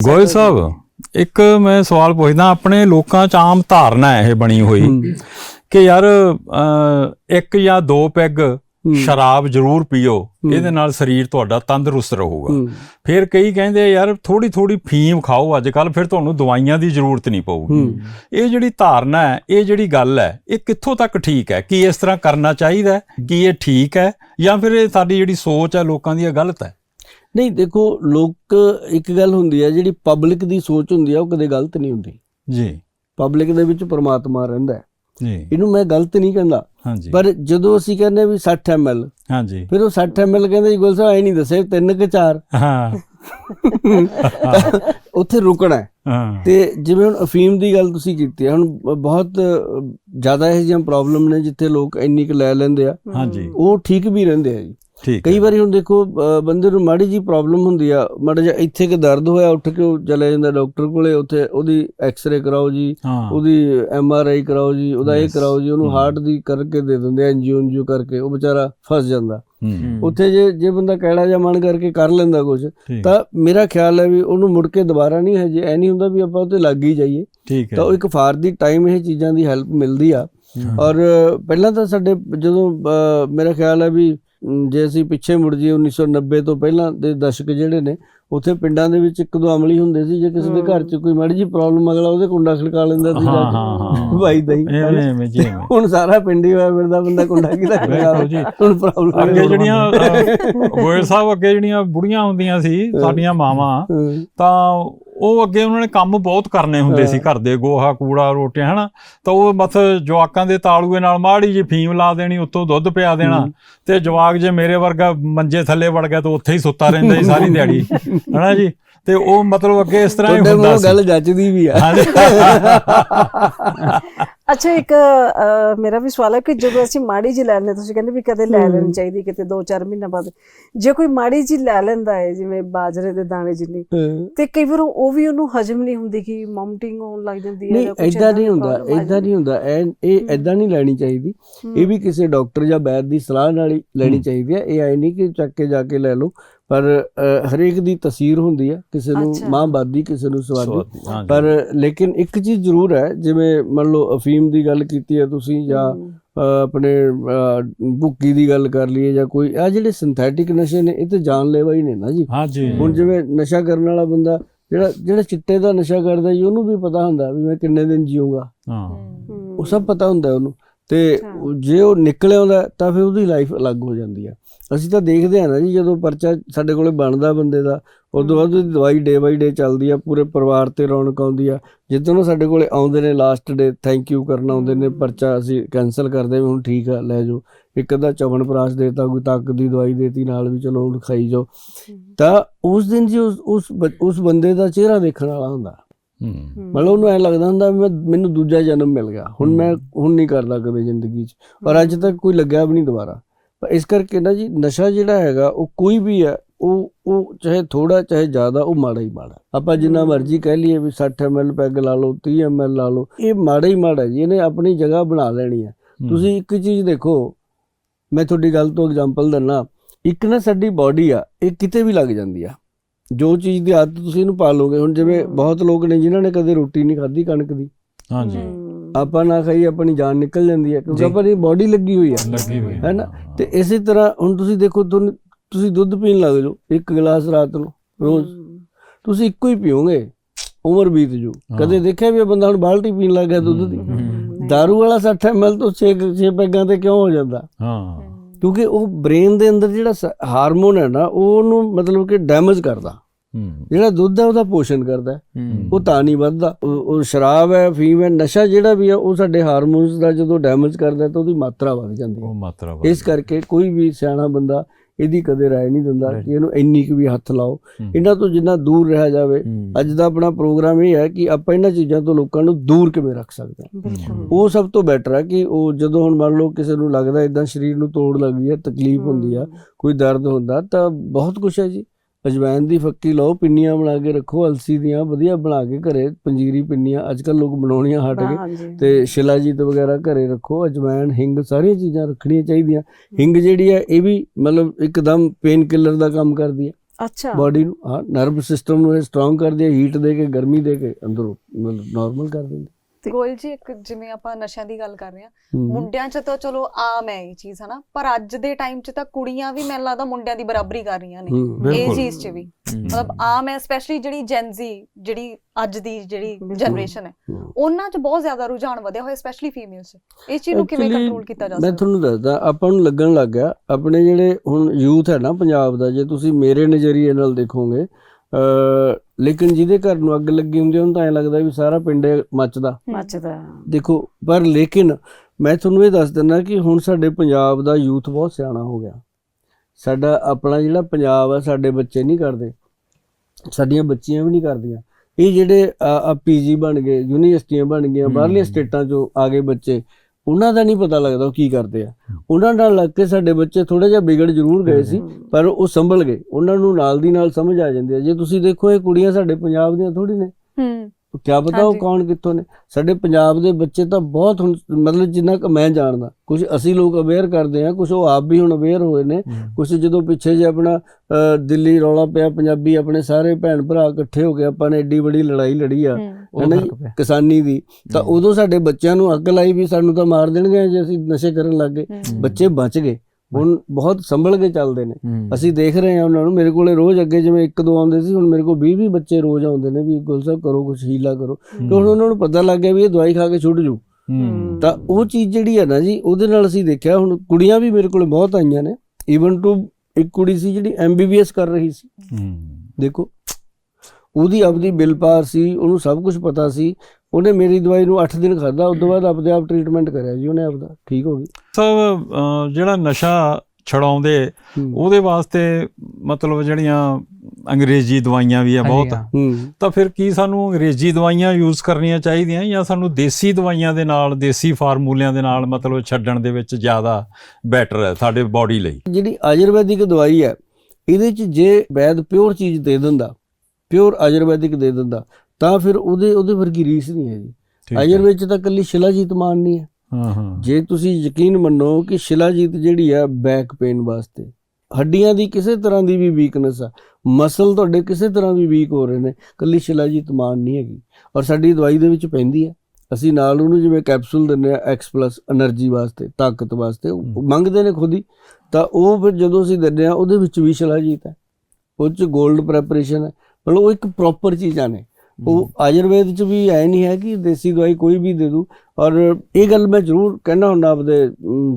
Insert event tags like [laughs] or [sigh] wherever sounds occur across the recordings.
ਗੋਇਲ ਸਾਹਿਬ ਇੱਕ ਮੈਂ ਸਵਾਲ ਪੁੱਛਦਾ ਆਪਣੇ ਲੋਕਾਂ ਚ ਆਮ ਧਾਰਨਾ ਹੈ ਇਹ ਬਣੀ ਹੋਈ ਕਿ ਯਾਰ ਇੱਕ ਜਾਂ ਦੋ ਪੈਗ ਸ਼ਰਾਬ ਜ਼ਰੂਰ ਪੀਓ ਇਹਦੇ ਨਾਲ ਸਰੀਰ ਤੁਹਾਡਾ ਤੰਦਰੁਸਤ ਰਹੂਗਾ। ਫਿਰ ਕਈ ਕਹਿੰਦੇ ਯਾਰ ਥੋੜੀ ਥੋੜੀ ਫੀਮ ਖਾਓ ਅੱਜ ਕੱਲ ਫਿਰ ਤੁਹਾਨੂੰ ਦਵਾਈਆਂ ਦੀ ਜ਼ਰੂਰਤ ਨਹੀਂ ਪਊਗੀ। ਇਹ ਜਿਹੜੀ ਧਾਰਨਾ ਹੈ ਇਹ ਜਿਹੜੀ ਗੱਲ ਹੈ ਇਹ ਕਿੱਥੋਂ ਤੱਕ ਠੀਕ ਹੈ? ਕੀ ਇਸ ਤਰ੍ਹਾਂ ਕਰਨਾ ਚਾਹੀਦਾ ਕੀ ਇਹ ਠੀਕ ਹੈ? ਜਾਂ ਫਿਰ ਇਹ ਸਾਡੀ ਜਿਹੜੀ ਸੋਚ ਹੈ ਲੋਕਾਂ ਦੀ ਇਹ ਗਲਤ ਹੈ? ਨਹੀਂ ਦੇਖੋ ਲੋਕ ਇੱਕ ਗੱਲ ਹੁੰਦੀ ਹੈ ਜਿਹੜੀ ਪਬਲਿਕ ਦੀ ਸੋਚ ਹੁੰਦੀ ਹੈ ਉਹ ਕਦੇ ਗਲਤ ਨਹੀਂ ਹੁੰਦੀ। ਜੀ। ਪਬਲਿਕ ਦੇ ਵਿੱਚ ਪ੍ਰਮਾਤਮਾ ਰਹਿੰਦਾ ਹੈ। ਜੀ। ਇਹਨੂੰ ਮੈਂ ਗਲਤ ਨਹੀਂ ਕਹਿੰਦਾ। ਹਾਂਜੀ। ਪਰ ਜਦੋਂ ਅਸੀਂ ਕਹਿੰਦੇ ਵੀ 60 ml ਹਾਂਜੀ। ਫਿਰ ਉਹ 60 ml ਕਹਿੰਦੇ ਜੀ ਗੁਲ ਸਾਹਿਬ ਐ ਨਹੀਂ ਦੱਸੇ ਤਿੰਨ ਕਿ ਚਾਰ। ਹਾਂ। [laughs] ਉੱਥੇ ਰੁਕਣਾ ਤੇ ਜਿਵੇਂ ਹੁਣ ਅਫੀਮ ਦੀ ਗੱਲ ਤੁਸੀਂ ਕੀਤੀ ਹੈ ਹੁਣ ਬਹੁਤ ਜ਼ਿਆਦਾ ਇਹ ਜਿਹੀਆਂ ਪ੍ਰੋਬਲਮ ਨੇ ਜਿੱਥੇ ਲੋਕ ਇੰਨੀ ਕੁ ਲੈ ਲੈਂਦੇ ਆ। ਹਾਂਜੀ। ਉਹ ਠੀਕ ਵੀ ਰਹਿੰਦੇ ਆ ਜੀ। ਠੀਕ ਕਈ। ਵਾਰੀ ਹੁਣ ਦੇਖੋ ਬੰਦੇ ਨੂੰ ਮਾੜੀ ਜੀ ਪ੍ਰੋਬਲਮ ਹੁੰਦੀ ਆ ਮਾੜਾ ਜਿਹਾ ਇੱਥੇ ਕਿ ਦਰਦ ਹੋਇਆ ਉੱਠ ਕੇ ਉਹ ਚਲੇ ਜਾਂਦਾ ਡਾਕਟਰ ਕੋਲੇ ਉੱਥੇ ਉਹਦੀ ਐਕਸ-ਰੇ ਕਰਾਓ ਜੀ ਉਹਦੀ ਐਮ ਆਰ ਆਈ ਕਰਾਓ ਜੀ ਉਹਦਾ ਇਹ. ਕਰਾਓ ਜੀ ਉਹਨੂੰ। ਹਾਰਟ ਦੀ ਕਰਕੇ ਦੇ ਦਿੰਦੇ ਐਨਜੀਓ ਐਨਜੀਓ ਕਰਕੇ ਉਹ ਵਿਚਾਰਾ ਫਸ ਜਾਂਦਾ ਉੱਥੇ ਜੇ ਜੇ ਬੰਦਾ ਕਿਹੜਾ ਜਿਹਾ ਮਨ ਕਰਕੇ ਕਰ ਲੈਂਦਾ ਕੁਝ ਤਾਂ ਮੇਰਾ ਖਿਆਲ ਹੈ ਵੀ ਉਹਨੂੰ ਮੁੜ ਕੇ ਦੁਬਾਰਾ ਨਹੀਂ ਹੈ ਜੇ ਐ ਨਹੀਂ ਹੁੰਦਾ ਵੀ ਆਪਾਂ ਉੱਤੇ ਲੱਗ ਹੀ ਜਾਈਏ ਤਾਂ ਉਹ ਇੱਕ ਫਾਰ ਦੀ ਟਾਈਮ ਇਹ ਚੀਜ਼ਾਂ ਦੀ ਹੈਲਪ ਮਿਲਦੀ ਆ। ਔਰ ਪਹਿਲਾਂ ਤਾਂ ਸਾਡੇ ਜਦੋਂ ਮੇਰਾ ਖਿਆਲ ਹੈ ਵੀ ਜੇ ਅਸੀਂ ਪਿੱਛੇ ਮੁੜ ਜਾਈਏ 1990 ਤੋਂ ਪਹਿਲਾਂ ਦੇ ਦਸ਼ਕ ਜਿਹੜੇ ਨੇ ਉੱਥੇ ਪਿੰਡਾਂ ਦੇ ਵਿੱਚ ਇੱਕ ਦੋ ਅਮਲੀ ਹੁੰਦੇ ਸੀ ਜੇ ਕਿਸੇ ਦੇ ਘਰ 'ਚ ਕੋਈ ਮਾੜੀ ਜੀ ਪ੍ਰੋਬਲਮ ਅਗਲਾ ਉਹਦੇ ਕੁੰਡਾ ਖੜਕਾ ਲੈਂਦਾ ਸੀ ਹਾਂ, ਜਾ ਕੇ। ਭਾਈ ਦਈ। ਹੁਣ ਸਾਰਾ ਪਿੰਡ ਹੀ ਹੋਇਆ ਫਿਰਦਾ ਬੰਦਾ ਕੁੰਡਾ ਕਿਹਦਾ ਖੜਕਾ ਜੀ। ਹੁਣ ਪ੍ਰੋਬਲਮ ਅੱਗੇ ਜਿਹੜੀਆਂ ਗੋਇਲ ਸਾਹਿਬ ਅੱਗੇ ਜਿਹੜੀਆਂ ਬੁੜੀਆਂ ਹੁੰਦੀਆਂ ਸੀ ਸਾਡੀਆਂ ਮਾਵਾਂ ਤਾਂ ਉਹ ਅੱਗੇ ਉਹਨਾਂ ਨੇ ਕੰਮ ਬਹੁਤ ਕਰਨੇ ਹੁੰਦੇ ਸੀ ਘਰ ਦੇ ਗੋਹਾ ਕੂੜਾ ਰੋਟੀਆਂ ਹਨਾ? ਤਾਂ ਉਹ ਬਸ ਜਵਾਕਾਂ ਦੇ ਤਾਲੂਏ ਨਾਲ ਮਾੜੀ ਜੀ ਫੀਮ ਲਾ ਦੇਣੀ ਉੱਤੋਂ ਦੁੱਧ ਪਿਆ ਦੇਣਾ ਤੇ ਜਵਾਕ ਜੇ ਮੇਰੇ ਵਰਗਾ ਮੰਜੇ ਥੱਲੇ ਵੜ ਗਿਆ ਤਾਂ ਉੱਥੇ ਹੀ ਸੁੱਤਾ ਰਹਿੰਦਾ ਸੀ ਸਾਰੀ ਦਿਹਾੜੀ। ਹਨਾ ਜੀ? ਤੇ ਉਹ ਮਤਲਬ ਅੱਗੇ ਇਸ ਤਰ੍ਹਾਂ ਹੀ ਹੁੰਦਾ ਸੀ। ਗੱਲ ਜੱਜਦੀ ਵੀ ਆ। [laughs] ਅੱਛਾ ਇੱਕ ਮੇਰਾ ਵੀ ਸਵਾਲ ਹੈ ਕਿ ਜਦੋਂ ਅਸੀਂ ਮਾੜੀ ਜੀ ਲੈ ਲੈਂਦੇ ਤੁਸੀਂ ਕਹਿੰਦੇ ਵੀ ਕਦੇ ਲੈ ਲੈਣੀ ਚਾਹੀਦੀ ਕਿਤੇ 2-4 ਮਹੀਨਾ ਬਾਅਦ। ਜੇ ਕੋਈ ਮਾੜੀ ਜੀ ਲੈ ਲੈਂਦਾ ਹੈ ਜਿਵੇਂ ਬਾਜਰੇ ਦੇ ਦਾਣੇ ਜਿੰਨੀ ਤੇ ਕਈ ਵਾਰ ਉਹ ਵੀ ਉਹਨੂੰ ਹਜਮ ਨਹੀਂ ਹੁੰਦੀ ਕਿ ਮੌਮਟਿੰਗ ਹੋਣ ਲੱਗ ਜਾਂਦੀ ਹੈ ਨਹੀਂ ਜਾਂ ਏਦਾਂ ਨਹੀਂ ਹੁੰਦਾ ਐਦਾਂ ਨਹੀਂ ਹੁੰਦਾ ਇਹ ਇਹ ਐਦਾਂ ਨਹੀਂ ਲੈਣੀ ਚਾਹੀਦੀ। ਇਹ ਵੀ ਕਿਸੇ ਡਾਕਟਰ ਜਾਂ ਵੈਦ ਦੀ ਸਲਾਹ ਨਾਲ ਹੀ ਲੈਣੀ। ਚਾਹੀਦੀ ਹੈ। ਇਹ ਐ ਨਹੀਂ ਕਿ ਚੱਕ ਕੇ ਜਾ ਕੇ ਲੈ ਲਓ ਪਰ ਹਰੇਕ ਦੀ ਤਸਵੀਰ ਹੁੰਦੀ ਹੈ ਕਿਸੇ ਨੂੰ ਅੱਛਾ। ਮਾਂਬਾਦੀ ਕਿਸੇ ਨੂੰ ਸਵਾਦੀ। ਪਰ ਲੇਕਿਨ ਇੱਕ ਚੀਜ਼ ਜ਼ਰੂਰ ਹੈ ਜਿਵੇਂ ਮੰਨ ਲਓ ਅਫੀਮ ਦੀ ਗੱਲ ਕੀਤੀ ਹੈ ਤੁਸੀਂ ਜਾਂ ਆਪਣੇ ਭੁੱਕੀ ਦੀ ਗੱਲ ਕਰ ਲਈਏ ਜਾਂ ਕੋਈ ਆ ਜਿਹੜੇ ਸਿੰਥੈਟਿਕ ਨਸ਼ੇ ਨੇ ਇਹ ਤੇ ਜਾਨਲੇਵਾ ਹੀ ਨੇ ਨਾ ਜੀ। ਹਾਂਜੀ ਹੁਣ ਜਿਵੇਂ ਨਸ਼ਾ ਕਰਨ ਵਾਲਾ ਬੰਦਾ ਜਿਹੜਾ ਜਿਹੜਾ ਚਿੱਟੇ ਦਾ ਨਸ਼ਾ ਕਰਦਾ ਜੀ ਉਹਨੂੰ ਵੀ ਪਤਾ ਹੁੰਦਾ ਵੀ ਮੈਂ ਕਿੰਨੇ ਦਿਨ ਜੀਊਂਗਾ। ਹਾਂ। ਉਹ ਸਭ ਪਤਾ ਹੁੰਦਾ ਉਹਨੂੰ। ਤੇ ਜੇ ਉਹ ਨਿਕਲ ਆਉਂਦਾ ਤਾਂ ਫਿਰ ਉਹਦੀ ਲਾਈਫ ਅਲੱਗ ਹੋ ਜਾਂਦੀ ਆ ਅਸੀਂ ਤਾਂ ਦੇਖਦੇ ਆ ਨਾ ਜੀ ਜਦੋਂ ਪਰਚਾ ਸਾਡੇ ਕੋਲੇ ਬਣਦਾ ਬੰਦੇ ਦਾ ਉਦੋਂ ਬਾਅਦ ਉਹਦੀ ਦਵਾਈ ਡੇ ਬਾਈ ਡੇ ਚੱਲਦੀ ਆ ਪੂਰੇ ਪਰਿਵਾਰ ਤੇ ਰੌਣਕ ਆਉਂਦੀ ਆ। ਜਿੱਦਾਂ ਉਹ ਸਾਡੇ ਕੋਲੇ ਆਉਂਦੇ ਨੇ ਲਾਸਟ ਡੇ ਥੈਂਕ ਯੂ ਕਰਨ ਆਉਂਦੇ ਨੇ। ਪਰਚਾ ਅਸੀਂ ਕੈਨਸਲ ਕਰਦੇ ਵੀ ਹੁਣ ਠੀਕ ਆ ਲੈ ਜਾਓ। ਇੱਕ ਅੱਧਾ ਚਵਨ ਪ੍ਰਾਸ਼ ਦੇਤਾ ਕੋਈ ਤਾਕਤ ਦੀ ਦਵਾਈ ਦੇਤੀ ਨਾਲ ਵੀ ਚਲੋ ਹੁਣ ਖਾਈ ਜਾਓ। ਤਾਂ ਉਸ ਦਿਨ ਜੀ ਉਸ ਉਸ ਬ- ਉਸ ਬੰਦੇ ਦਾ ਚਿਹਰਾ ਦੇਖਣ ਵਾਲਾ ਹੁੰਦਾ। ਮਤਲਬ ਉਹਨੂੰ ਐ ਲੱਗਦਾ ਹੁੰਦਾ ਵੀ ਮੈਂ ਮੈਨੂੰ ਦੂਜਾ ਜਨਮ ਮਿਲ ਗਿਆ। ਹੁਣ ਮੈਂ ਹੁਣ ਨਹੀਂ ਕਰਦਾ ਕਦੇ ਜ਼ਿੰਦਗੀ 'ਚ। ਔਰ ਅੱਜ ਤੱਕ ਕੋਈ ਲੱਗਿਆ ਵੀ ਨਹੀਂ ਦੁਬਾਰਾ। ਪਰ ਇਸ ਕਰਕੇ ਨਾ ਜੀ ਨਸ਼ਾ ਜਿਹੜਾ ਹੈਗਾ ਉਹ ਕੋਈ ਵੀ ਹੈ ਉਹ ਉਹ ਚਾਹੇ ਥੋੜਾ ਚਾਹੇ ਜ਼ਿਆਦਾ ਉਹ ਮਾੜਾ ਹੀ ਮਾੜਾ। ਆਪਾਂ ਜਿੰਨਾ। ਮਰਜ਼ੀ ਕਹਿ ਲਈਏ ਵੀ 60 ml ਪੈਗ ਲਾ ਲਓ 30 ml ਲਾ ਲਓ ਇਹ ਮਾੜਾ ਹੀ ਮਾੜਾ ਜੀ ਇਹਨੇ ਆਪਣੀ ਜਗ੍ਹਾ ਬਣਾ ਲੈਣੀ ਹੈ। ਤੁਸੀਂ ਇੱਕ ਚੀਜ਼ ਦੇਖੋ ਮੈਂ ਤੁਹਾਡੀ ਗੱਲ ਤੋਂ ਐਗਜ਼ਾਮਪਲ ਦਿੰਨਾ। ਇੱਕ ਨਾ ਸਾਡੀ ਬਾਡੀ ਆ ਇਹ ਕਿਤੇ ਵੀ ਲੱਗ ਜਾਂਦੀ ਆ। ਜੋ ਚੀਜ਼ ਦੀ ਆਦਤ ਤੁਸੀਂ ਇਹਨੂੰ ਪਾ ਲਓਗੇ ਹੁਣ ਜਿਵੇਂ। ਬਹੁਤ ਲੋਕ ਨੇ ਜਿਨ੍ਹਾਂ ਨੇ ਕਦੇ ਰੋਟੀ ਨਹੀਂ ਖਾਧੀ ਕਣਕ ਦੀ। ਹਾਂਜੀ। ਆਪਾਂ ਨਾ ਖਾਈ ਆਪਣੀ ਜਾਨ ਨਿਕਲ ਜਾਂਦੀ ਹੈ ਕਿਉਂਕਿ। ਆਪਾਂ ਦੀ ਬਾਡੀ ਲੱਗੀ ਹੋਈ ਹੈ। ਲੱਗੀ ਹੋਈ ਹੈ। ਨਾ ਤੇ ਇਸੇ ਤਰ੍ਹਾਂ ਹੁਣ ਤੁਸੀਂ ਦੇਖੋ ਤੁਸੀਂ ਦੁੱਧ ਪੀਣ ਲੱਗ ਜਾਓ ਇੱਕ ਗਲਾਸ ਰਾਤ ਨੂੰ ਰੋਜ਼। ਤੁਸੀਂ ਇੱਕੋ ਹੀ ਪੀਓਗੇ ਉਮਰ ਬੀਤ ਜੂ। ਕਦੇ ਦੇਖਿਆ ਵੀ ਇਹ ਬੰਦਾ ਹੁਣ ਬਾਲਟੀ ਪੀਣ ਲੱਗ ਗਿਆ ਦੁੱਧ ਦੀ। ਦਾਰੂ ਵਾਲਾ 60 ml ਤੋਂ 6 6 ਪੈਗਾਂ ਤੇ ਕਿਉਂ ਹੋ ਜਾਂਦਾ? ਹਾਂ। ਕਿਉਂਕਿ ਉਹ ਬ੍ਰੇਨ ਦੇ ਅੰਦਰ ਜਿਹੜਾ ਹਾਰਮੋਨ ਹੈ ਨਾ ਉਹ ਉਹਨੂੰ ਮਤਲਬ ਕਿ ਡੈਮੇਜ ਕਰਦਾ। ਜਿਹੜਾ ਦੁੱਧ ਹੈ ਉਹਦਾ ਪੋਸ਼ਣ ਕਰਦਾ। ਉਹ ਤਾਂ ਨਹੀਂ ਵੱਧਦਾ। ਉਹ ਉਹ ਸ਼ਰਾਬ ਹੈ ਫੀਮ ਹੈ ਨਸ਼ਾ ਜਿਹੜਾ ਵੀ ਹੈ ਉਹ ਸਾਡੇ ਹਾਰਮੋਨਸ ਦਾ ਜਦੋਂ ਡੈਮੇਜ ਕਰਦਾ ਤਾਂ ਉਹਦੀ ਮਾਤਰਾ ਵੱਧ ਜਾਂਦੀ ਉਹ ਹੈ ਮਾਤਰਾ ਵੱਧ ਇਸ ਕਰਕੇ ਕੋਈ ਵੀ ਸਿਆਣਾ ਬੰਦਾ ਇਹਦੀ ਕਦੇ ਰਾਏ ਨਹੀਂ ਦਿੰਦਾ ਕਿ ਇਹਨੂੰ ਇੰਨੀ ਕੁ ਵੀ ਹੱਥ ਲਾਓ। ਇਹਨਾਂ ਤੋਂ ਜਿੰਨਾ ਦੂਰ ਰਿਹਾ ਜਾਵੇ। ਅੱਜ ਦਾ ਆਪਣਾ ਪ੍ਰੋਗਰਾਮ ਇਹ ਹੈ ਕਿ ਆਪਾਂ ਇਹਨਾਂ ਚੀਜ਼ਾਂ ਤੋਂ ਲੋਕਾਂ ਨੂੰ ਦੂਰ ਕਿਵੇਂ ਰੱਖ ਸਕਦੇ ਹਾਂ। ਉਹ ਸਭ ਤੋਂ ਬੈਟਰ ਹੈ ਕਿ ਉਹ ਜਦੋਂ ਹੁਣ ਮੰਨ ਲਓ ਕਿਸੇ ਨੂੰ ਲੱਗਦਾ ਇਦਾਂ ਸਰੀਰ ਨੂੰ ਤੋੜ ਲੱਗੀ ਹੈ ਤਕਲੀਫ ਹੁੰਦੀ ਆ ਕੋਈ ਦਰਦ ਹੁੰਦਾ ਤਾਂ ਬਹੁਤ ਕੁਛ ਹੈ ਜੀ। ਅਜਵਾਇਨ ਦੀ ਫੱਕੀ ਲਓ ਪਿੰਨੀਆਂ ਬਣਾ ਕੇ ਰੱਖੋ ਅਲਸੀ ਦੀਆਂ ਵਧੀਆ ਬਣਾ ਕੇ ਘਰੇ ਪੰਜੀਰੀ ਪਿੰਨੀਆਂ ਅੱਜ ਕੱਲ ਲੋਕ ਬਣਾਉਣੀਆਂ ਹਟ ਗਏ ਤੇ ਸ਼ਿਲਾਜੀਤ ਵਗੈਰਾ ਘਰੇ ਰੱਖੋ ਅਜਵਾਇਨ ਹਿੰਗ ਸਾਰੀਆਂ ਚੀਜ਼ਾਂ ਰੱਖਣੀਆਂ ਚਾਹੀਦੀਆਂ। ਹਿੰਗ ਜਿਹੜੀ ਹੈ ਇਹ ਵੀ ਮਤਲਬ ਇੱਕਦਮ ਪੇਨ ਕਿਲਰ ਦਾ ਕੰਮ ਕਰਦੀ ਹੈ ਅੱਛਾ। ਬਾਡੀ ਨੂੰ ਨਰਵ ਸਿਸਟਮ ਨੂੰ ਸਟਰੋਂਗ ਕਰਦੀ ਹੈ ਹੀਟ ਦੇ ਕੇ ਗਰਮੀ ਦੇ ਕੇ ਅੰਦਰੋਂ ਨਾਰਮਲ ਕਰ ਦਿੰਦੀ ਗੋਇਲ ਜੀ ਇੱਕ ਜਿਵੇਂ ਆਪਾਂ ਨਸ਼ਿਆਂ ਦੀ ਗੱਲ ਕਰ ਰਹੇ ਹੂੰ। ਮੁੰਡਿਆਂ 'ਚ ਤਾਂ ਚਲੋ ਆਮ ਹੈ ਇਹ ਚੀਜ਼ ਹਨਾ ਪਰ ਅੱਜ ਦੇ ਟਾਈਮ 'ਚ ਤਾਂ ਕੁੜੀਆਂ ਵੀ ਮੈਨੂੰ ਲੱਗਦਾ ਮੁੰਡਿਆਂ ਦੀ ਬਰਾਬਰੀ ਕਰ ਰਹੀਆਂ ਨੇ ਇਹ। ਚੀਜ਼ 'ਚ ਵੀ ਮਤਲਬ ਆਮ ਹੈ ਸਪੈਸ਼ਲੀ ਜਿਹੜੀ ਜੈਨਜ਼ੀ ਜਿਹੜੀ ਅੱਜ ਦੀ ਜਿਹੜੀ। ਜਨਰੇਸ਼ਨ ਹੈ। ਉਹਨਾਂ 'ਚ ਬਹੁਤ ਜ਼ਿਆਦਾ ਰੁਝਾਨ ਵਧਿਆ ਹੋਇਆ ਸਪੈਸ਼ਲੀ ਫੀਮੇਲਸ 'ਚ ਇਸ ਚੀਜ਼ ਨੂੰ ਕਿਵੇਂ ਕੰਟਰੋਲ ਕੀਤਾ ਜਾ ਮੈਂ ਸਕਦਾ ਤੁਹਾਨੂੰ ਦੱਸਦਾ ਆਪਾਂ ਨੂੰ ਲੱਗਣ ਲੱਗ ਗਿਆ ਆਪਣੇ ਜਿਹੜੇ ਹੁਣ ਯੂਥ ਹੈ ਨਾ ਪੰਜਾਬ ਦਾ ਜੇ ਤੁਸੀਂ ਮੇਰੇ ਨਜ਼ਰੀਏ ਨਾਲ ਦੇਖੋਗੇ ਲੇਕਿਨ ਜਿਹਦੇ ਘਰ ਨੂੰ ਅੱਗ ਲੱਗੀ ਹੁੰਦੀ ਉਹਨੂੰ ਤਾਂ ਐ ਲੱਗਦਾ ਵੀ ਸਾਰਾ ਪਿੰਡ ਮੱਚਦਾ। ਮੱਚਦਾ। ਦੇਖੋ ਪਰ ਲੇਕਿਨ ਮੈਂ ਤੁਹਾਨੂੰ ਇਹ ਦੱਸ ਦਿੰਦਾ ਕਿ ਹੁਣ ਸਾਡੇ ਪੰਜਾਬ ਦਾ ਯੂਥ ਬਹੁਤ ਸਿਆਣਾ ਹੋ ਗਿਆ। ਸਾਡਾ ਆਪਣਾ ਜਿਹੜਾ ਪੰਜਾਬ ਆ ਸਾਡੇ ਬੱਚੇ ਨਹੀਂ ਕਰਦੇ। ਸਾਡੀਆਂ ਬੱਚੀਆਂ ਵੀ ਨਹੀਂ ਕਰਦੀਆਂ। ਇਹ ਜਿਹੜੇ ਪੀਜੀ ਬਣ ਗਏ ਯੂਨੀਵਰਸਿਟੀਆਂ ਬਣ ਗਈਆਂ ਬਾਹਰਲੀਆਂ। ਸਟੇਟਾਂ ਚੋਂ ਆ ਗਏ ਬੱਚੇ। ਉਹਨਾਂ ਦਾ ਨਹੀਂ ਪਤਾ ਲੱਗਦਾ ਉਹ ਕੀ ਕਰਦੇ ਆ। ਉਹਨਾਂ ਨਾਲ ਲੱਗ ਕੇ ਸਾਡੇ ਬੱਚੇ ਥੋੜਾ ਜਿਹਾ ਵਿਗੜ ਜ਼ਰੂਰ ਗਏ ਸੀ, ਪਰ ਉਹ ਸੰਭਲ ਗਏ। ਉਹਨਾਂ ਨੂੰ ਨਾਲ ਦੀ ਨਾਲ ਸਮਝ ਆ ਜਾਂਦੀ ਹੈ ਜੇ ਤੁਸੀਂ ਦੇਖੋ, ਇਹ ਕੁੜੀਆਂ ਸਾਡੇ ਪੰਜਾਬ ਦੀਆਂ ਥੋੜੀ ਨੇ। ਹੂੰ। ਕਿਆ ਪਤਾ ਉਹ। ਕੌਣ ਕਿੱਥੋਂ ਨੇ? ਸਾਡੇ ਪੰਜਾਬ ਦੇ ਬੱਚੇ ਤਾਂ ਬਹੁਤ ਹੁਣ ਮਤਲਬ ਜਿੰਨਾ ਕੁ ਮੈਂ ਜਾਣਦਾ ਕੁਝ ਅਸੀਂ ਲੋਕ ਅਵੇਅਰ ਕਰਦੇ ਆ ਕੁਝ ਉਹ ਆਪ ਵੀ ਹੁਣ ਅਵੇਅਰ ਹੋਏ ਨੇ ਕੁਝ ਜਦੋਂ ਪਿੱਛੇ ਜੇ ਆਪਣਾ ਦਿੱਲੀ ਰੌਲਾ ਪਿਆ ਪੰਜਾਬੀ ਆਪਣੇ ਸਾਰੇ ਭੈਣ ਭਰਾ ਇਕੱਠੇ ਹੋ ਕੇ ਆਪਾਂ ਨੇ ਐਡੀ ਬੜੀ ਲੜਾਈ ਲੜੀ ਆ ਹੂੰ। ਹੈ ਨਾ ਜੀ, ਕਿਸਾਨੀ ਦੀ ਤਾਂ ਉਦੋਂ ਸਾਡੇ ਬੱਚਿਆਂ ਨੂੰ ਅੱਗ ਲਾਈ ਵੀ ਸਾਨੂੰ ਤਾਂ ਮਾਰ ਦੇਣਗੇ ਜੇ ਅਸੀਂ ਨਸ਼ੇ ਕਰਨ ਲੱਗ ਗਏ। ਬੱਚੇ ਬਚ ਗਏ। ਹੁਣ ਬਹੁਤ ਸੰਭਲ ਕੇ ਚੱਲਦੇ ਨੇ। ਅਸੀਂ ਦੇਖ ਰਹੇ ਹਾਂ ਉਹਨਾਂ ਨੂੰ ਮੇਰੇ ਕੋਲੇ ਰੋਜ਼ ਅੱਗੇ ਜਿਵੇਂ ਇੱਕ ਦੋ ਆਉਂਦੇ ਸੀ ਹੁਣ ਮੇਰੇ ਕੋਲ 20 20 ਬੱਚੇ ਰੋਜ਼ ਆਉਂਦੇ ਨੇ ਵੀ ਗੁਲ ਸਾਹਿਬ ਕਰੋ ਕੁਝ ਹੀਲਾ ਕਰੋ। ਤੇ ਹੁਣ ਉਹਨਾਂ ਨੂੰ ਪਤਾ ਲੱਗ ਗਿਆ ਵੀ ਇਹ ਦਵਾਈ ਖਾ ਕੇ ਛੁੱਟ ਜੂ। ਤਾਂ ਉਹ ਚੀਜ਼ ਜਿਹੜੀ ਹੈ ਨਾ ਜੀ ਉਹਦੇ ਨਾਲ ਅਸੀਂ ਦੇਖਿਆ ਹੁਣ ਕੁੜੀਆਂ ਵੀ ਮੇਰੇ ਕੋਲੇ ਬਹੁਤ ਆਈਆਂ ਨੇ। ਈਵਨ ਟੂ ਇੱਕ ਕੁੜੀ ਸੀ ਜਿਹੜੀ ਐਮਬੀਬੀਐਸ ਕਰ ਰਹੀ ਸੀ। ਦੇਖੋ ਉਹਦੀ ਆਪਦੀ ਬਿਲ ਪਾਰ ਸੀ ਉਹਨੂੰ ਸਭ ਕੁਝ ਪਤਾ ਸੀ। ਉਹਨੇ ਮੇਰੀ ਦਵਾਈ ਨੂੰ 8 ਦਿਨ ਖਾਦਾ ਉਸ ਤੋਂ ਬਾਅਦ ਆਪਦੇ ਆਪ ਟ੍ਰੀਟਮੈਂਟ ਕਰਿਆ ਜੀ ਉਹਨੇ ਆਪਦਾ ਠੀਕ ਹੋ ਗਈ। ਸਭ ਜਿਹੜਾ ਨਸ਼ਾ ਛਡਾਉਂਦੇ। ਉਹਦੇ ਵਾਸਤੇ ਮਤਲਬ ਜਿਹੜੀਆਂ ਅੰਗਰੇਜ਼ੀ ਦਵਾਈਆਂ ਵੀ ਆ ਬਹੁਤ। ਤਾਂ ਫਿਰ ਕੀ ਸਾਨੂੰ ਅੰਗਰੇਜ਼ੀ ਦਵਾਈਆਂ ਯੂਜ਼ ਕਰਨੀਆਂ ਚਾਹੀਦੀਆਂ ਜਾਂ ਸਾਨੂੰ ਦੇਸੀ ਦਵਾਈਆਂ ਦੇ ਨਾਲ ਦੇਸੀ ਫਾਰਮੂਲਿਆਂ ਦੇ ਨਾਲ ਮਤਲਬ ਛੱਡਣ ਦੇ ਵਿੱਚ ਜ਼ਿਆਦਾ ਬੈਟਰ ਹੈ ਸਾਡੇ ਬਾਡੀ ਲਈ? ਜਿਹੜੀ ਆਯੁਰਵੈਦਿਕ ਦਵਾਈ ਹੈ ਇਹਦੇ ਚ ਜੇ ਵੈਦ ਪਿਓਰ ਚੀਜ਼ ਦੇ ਦਿੰਦਾ ਪਿਓਰ ਆਯੁਰਵੈਦਿਕ ਦੇ ਦਿੰਦਾ ਤਾਂ ਫਿਰ ਉਹਦੇ ਉਹਦੇ ਵਰਗੀ ਰੀਸ ਨਹੀਂ ਹੈ। ਜੀ ਆਯੁਰਵੇਦ ਚ ਤਾਂ ਕੱਲੀ ਸ਼ਿਲਾਜੀਤ ਮਾਨਨੀ ਹੈ। ਹਾਂ ਹਾਂ। ਜੇ ਤੁਸੀਂ ਯਕੀਨ ਮੰਨੋ ਕਿ ਸ਼ਿਲਾਜੀਤ ਜਿਹੜੀ ਆ ਬੈਕ ਪੇਨ ਵਾਸਤੇ ਹੱਡੀਆਂ ਦੀ ਕਿਸੇ ਤਰ੍ਹਾਂ ਦੀ ਵੀ ਵੀਕਨੈਸ ਆ ਮਸਲ ਤੁਹਾਡੇ ਕਿਸੇ ਤਰ੍ਹਾਂ ਵੀ ਵੀਕ ਹੋ ਰਹੇ ਨੇ ਕੱਲੀ ਸ਼ਿਲਾਜੀਤ ਮਾਨ ਨਹੀਂ ਹੈਗੀ। ਔਰ ਸਾਡੀ ਦਵਾਈ ਦੇ ਵਿੱਚ ਪੈਂਦੀ ਹੈ ਅਸੀਂ ਨਾਲ ਉਹਨੂੰ ਜਿਵੇਂ ਕੈਪਸੂਲ ਦਿੰਨੇ ਆ X+ એનર્ਜੀ ਵਾਸਤੇ ਤਾਕਤ ਵਾਸਤੇ ਮੰਗਦੇ ਨੇ ਖੁਦ ਹੀ। ਤਾਂ ਉਹ ਫਿਰ ਜਦੋਂ ਅਸੀਂ ਦਿੰਨੇ ਆ ਉਹਦੇ ਵਿੱਚ ਵੀ ਸ਼ਿਲਾਜੀਤ ਹੈ। ਉਹ ਚ ਗੋਲਡ ਪ੍ਰੈਪਰੇਸ਼ਨ ਹੈ। ਮਤਲਬ ਉਹ ਇੱਕ ਪ੍ਰੋਪਰ ਚੀਜ਼ਾਂ ਨੇ। ਉਹ ਆਯੁਰਵੇਦ ਚ ਵੀ ਐ ਨਹੀਂ ਹੈ ਕਿ ਦੇਸੀ ਦਵਾਈ ਕੋਈ ਵੀ ਦੇ ਦੂ। ਔਰ ਇਹ ਗੱਲ ਮੈਂ ਜ਼ਰੂਰ ਕਹਿਣਾ ਹੁੰਦਾ ਆਪਦੇ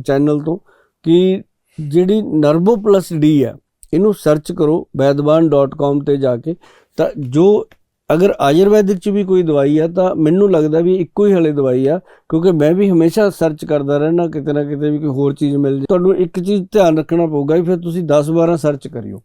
ਚੈਨਲ ਤੋਂ ਕਿ ਜਿਹੜੀ ਨਰਵੋ ਪਲੱਸ ਡੀ ਹੈ ਇਹਨੂੰ ਸਰਚ ਕਰੋ ਵੈਦਵਾਨ.com ਤੇ ਜਾ ਕੇ। ਤਾਂ ਜੋ ਅਗਰ ਆਯੁਰਵੈਦਿਕ ਚ ਵੀ ਕੋਈ ਦਵਾਈ ਆ ਤਾਂ ਮੈਨੂੰ ਲੱਗਦਾ ਵੀ ਇੱਕੋ ਹੀ ਹਲੇ ਦਵਾਈ ਆ ਕਿਉਂਕਿ ਮੈਂ ਵੀ ਹਮੇਸ਼ਾ ਸਰਚ ਕਰਦਾ ਰਹਿਣਾ ਕਿਤੇ ਨਾ ਕਿਤੇ ਵੀ ਕੋਈ ਹੋਰ ਚੀਜ਼ ਮਿਲ ਜੇ। ਤੁਹਾਨੂੰ ਇੱਕ ਚੀਜ਼ ਧਿਆਨ ਰੱਖਣਾ ਪਊਗਾ ਵੀ ਫਿਰ ਤੁਸੀਂ 10 12 ਸਰਚ ਕਰਿਓ।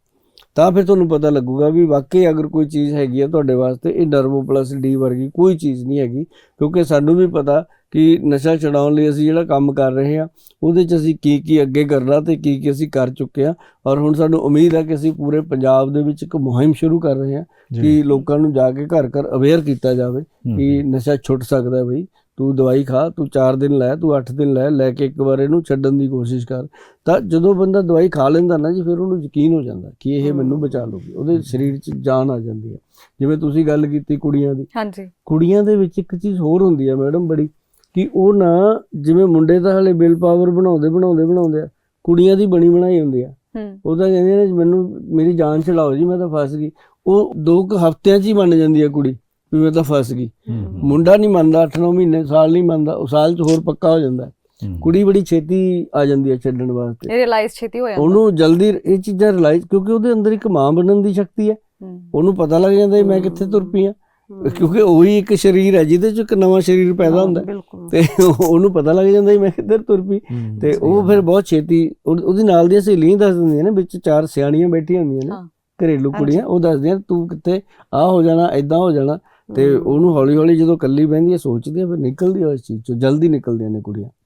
ਤਾਂ ਫਿਰ ਤੁਹਾਨੂੰ ਪਤਾ ਲੱਗੂਗਾ ਵੀ ਵਾਕਈ ਅਗਰ ਕੋਈ ਚੀਜ਼ ਹੈਗੀ ਆ ਤੁਹਾਡੇ ਵਾਸਤੇ ਇਹ ਨਰਵੋ ਪਲੱਸ ਡੀ ਵਰਗੀ ਕੋਈ ਚੀਜ਼ ਨਹੀਂ ਹੈਗੀ ਕਿਉਂਕਿ ਸਾਨੂੰ ਵੀ ਪਤਾ ਕਿ ਨਸ਼ਾ ਛਡਾਉਣ ਲਈ ਅਸੀਂ ਜਿਹੜਾ ਕੰਮ ਕਰ ਰਹੇ ਹਾਂ ਉਹਦੇ 'ਚ ਅਸੀਂ ਕੀ ਕੀ ਅੱਗੇ ਕਰਨਾ ਤੇ ਕੀ ਕੀ ਅਸੀਂ ਕਰ ਚੁੱਕੇ ਹਾਂ ਔਰ ਹੁਣ ਸਾਨੂੰ ਉਮੀਦ ਹੈ ਕਿ ਅਸੀਂ ਪੂਰੇ ਪੰਜਾਬ ਦੇ ਵਿੱਚ ਇੱਕ ਮੁਹਿੰਮ ਸ਼ੁਰੂ ਕਰ ਰਹੇ ਹਾਂ ਕਿ ਲੋਕਾਂ ਨੂੰ ਜਾ ਕੇ ਘਰ ਘਰ ਅਵੇਅਰ ਕੀਤਾ ਜਾਵੇ ਕਿ ਨਸ਼ਾ ਛੁੱਟ ਸਕਦਾ ਹੈ ਬਈ ਤੂੰ ਦਵਾਈ ਖਾ ਤੂੰ 4 ਦਿਨ ਲੈ ਤੂੰ 8 ਦਿਨ ਲੈ ਲੈ ਕੇ ਇੱਕ ਵਾਰ ਇਹਨੂੰ ਛੱਡਣ ਦੀ ਕੋਸ਼ਿਸ਼ ਕਰ। ਤਾਂ ਜਦੋਂ ਬੰਦਾ ਦਵਾਈ ਖਾ ਲੈਂਦਾ ਨਾ ਜੀ ਫਿਰ ਉਹਨੂੰ ਯਕੀਨ ਹੋ ਜਾਂਦਾ ਕਿ ਇਹ ਮੈਨੂੰ ਬਚਾ ਲੂਗੀ ਉਹਦੇ ਸਰੀਰ 'ਚ ਜਾਨ ਆ ਜਾਂਦੀ ਹੈ। ਜਿਵੇਂ ਤੁਸੀਂ ਗੱਲ ਕੀਤੀ ਕੁੜੀਆਂ ਦੀ। ਹਾਂਜੀ। ਕੁੜੀਆਂ ਦੇ ਵਿੱਚ ਇੱਕ ਚੀਜ਼ ਹੋਰ ਹੁੰਦੀ ਹੈ ਮੈਡਮ ਬੜੀ ਕਿ ਉਹ ਨਾ ਜਿਵੇਂ ਮੁੰਡੇ ਤਾਂ ਹਲੇ ਬਿਲ ਪਾਵਰ ਬਣਾਉਂਦੇ ਬਣਾਉਂਦੇ ਬਣਾਉਂਦੇ ਆ ਕੁੜੀਆਂ ਦੀ ਬਣੀ ਬਣਾਈ ਹੁੰਦੀ ਆ। ਉਹ ਤਾਂ ਕਹਿੰਦੇ ਨੇ ਮੈਨੂੰ ਮੇਰੀ ਜਾਨ ਛਡਾਓ ਜੀ ਮੈਂ ਤਾਂ ਫਸ ਗਈ। ਉਹ ਦੋ ਕੁ ਹਫ਼ਤਿਆਂ 'ਚ ਹੀ ਮੰਨ ਜਾਂਦੀ ਆ ਕੁੜੀ। ਵੀ ਮੈਂ ਤਾਂ ਫਸ ਗਈ। ਮੁੰਡਾ ਨਹੀਂ ਮੰਨਦਾ 8-9 ਮਹੀਨੇ ਸਾਲ ਨਹੀਂ ਮੰਨਦਾ ਉਹ ਸਾਲ 'ਚ ਹੋਰ ਪੱਕਾ ਹੋ ਜਾਂਦਾ। ਕੁੜੀ ਬੜੀ ਛੇਤੀ ਆ ਜਾਂਦੀ ਹੈ ਛੱਡਣ ਵਾਸਤੇ। ਇਹ ਰਿਅਲਾਈਜ਼ ਛੇਤੀ ਹੋ ਜਾਂਦਾ। ਉਹਨੂੰ ਜਲਦੀ ਇਹ ਚੀਜ਼ਾਂ ਰਿਅਲਾਈਜ਼ ਕਿਉਂਕਿ ਉਹਦੇ ਅੰਦਰ ਇੱਕ ਮਾਂ ਬਣਨ ਦੀ ਸ਼ਕਤੀ ਹੈ। ਉਹਨੂੰ ਪਤਾ ਲੱਗ ਜਾਂਦਾ ਮੈਂ ਕਿੱਥੇ ਤੁਰ ਪਈ ਆ ਕਿਉਂਕਿ ਉਹੀ ਇੱਕ ਸਰੀਰ ਹੈ ਜਿਹਦੇ 'ਚ ਇੱਕ ਨਵਾਂ ਸਰੀਰ ਪੈਦਾ ਹੁੰਦਾ। ਤੇ ਉਹਨੂੰ ਪਤਾ ਲੱਗ ਜਾਂਦਾ ਮੈਂ ਕਿੱਧਰ ਤੁਰ ਪਈ। ਤੇ ਉਹ ਫਿਰ ਬਹੁਤ ਛੇਤੀ ਉਹ- ਉਹਦੀ ਨਾਲ ਦੀਆਂ ਸਹੇਲੀਆਂ ਦੱਸ ਦਿੰਦੀਆਂ ਨੇ ਵਿੱਚ ਚਾਰ ਸਿਆਣੀਆਂ ਬੈਠੀਆਂ ਹੁੰਦੀਆਂ ਨੇ। ਘਰੇਲੂ ਕੁੜੀਆਂ ਉਹ ਦੱਸਦੀਆਂ ਤੂੰ ਕਿੱਥੇ? ਆ ਹੋ ਜਾਣਾ ਐਦਾਂ ਹੋ ਜਾਣਾ। ਤੇ ਉਹਨੂੰ ਹੌਲੀ ਹੌਲੀ ਜਦੋਂ ਕੱਲੀ ਬਹਿੰਦੀ ਹੈ ਸੋਚਦੀ ਹੈ ਫਿਰ ਨਿਕਲਦੀ ਹੈ ਉਸ ਚੀਜ਼ ਚੋਂ ਜਲਦੀ ਨਿਕਲਦੀਆਂ ਨੇ ਕੁੜੀਆਂ।